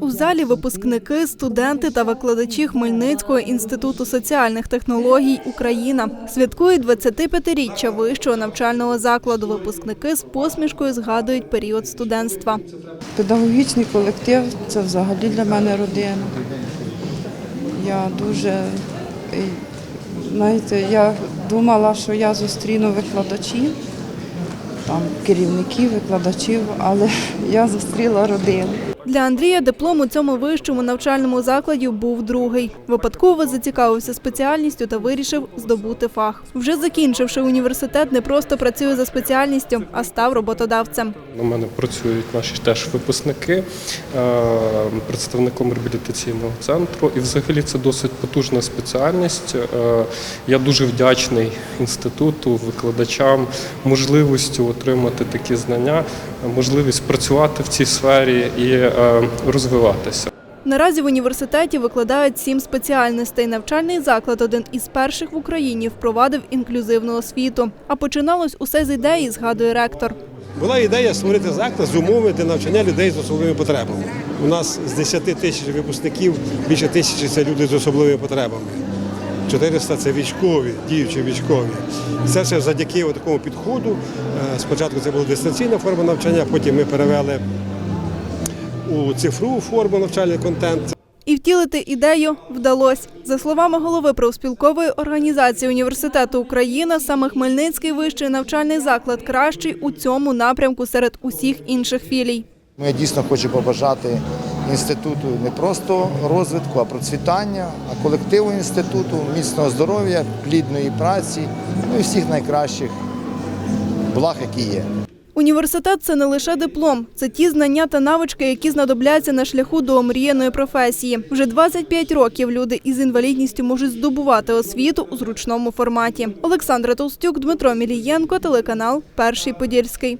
У залі випускники, студенти та викладачі Хмельницького інституту соціальних технологій Україна святкують 25-річчя вищого навчального закладу. Випускники з посмішкою згадують період студентства. Педагогічний колектив це взагалі для мене родина. Я дуже, знаєте, я думала, що я зустріну викладачів, там керівників, викладачів, але я зустріла родину. Для Андрія диплом у цьому вищому навчальному закладі був другий. Випадково зацікавився спеціальністю та вирішив здобути фах. Вже закінчивши університет, не просто працює за спеціальністю, а став роботодавцем. У мене працюють наші теж випускники е, представником реабілітаційного центру. І взагалі це досить потужна спеціальність. Е, Я дуже вдячний інституту, викладачам, можливості отримати такі знання, можливість працювати в цій сфері і розвиватися. Наразі в університеті викладають сім спеціальностей. Навчальний заклад один із перших в Україні впровадив інклюзивну освіту. А починалось усе з ідеї, згадує ректор. Була ідея створити заклад з умови для навчання людей з особливими потребами. У нас з 10 тисяч випускників більше тисячі це люди з особливими потребами. 400 – це військові, діючі військові. Це все завдяки такому підходу. Е, Спочатку це була дистанційна форма навчання, потім ми перевели у цифрову форму навчальний контент. І втілити ідею вдалося. За словами голови профспілкової організації університету Україна, саме Хмельницький вищий навчальний заклад кращий у цьому напрямку серед усіх інших філій. Ну, Я дійсно хочу побажати інституту не просто розвитку, а процвітання, а колективу інституту, міцного здоров'я, плідної праці, ну і всіх найкращих благ, які є. Університет це не лише диплом, це ті знання та навички, які знадобляться на шляху до омріяної професії. Вже 25 років люди із інвалідністю можуть здобувати освіту у зручному форматі. Олександра Толстюк, Дмитро Мілієнко, телеканал Перший Подільський.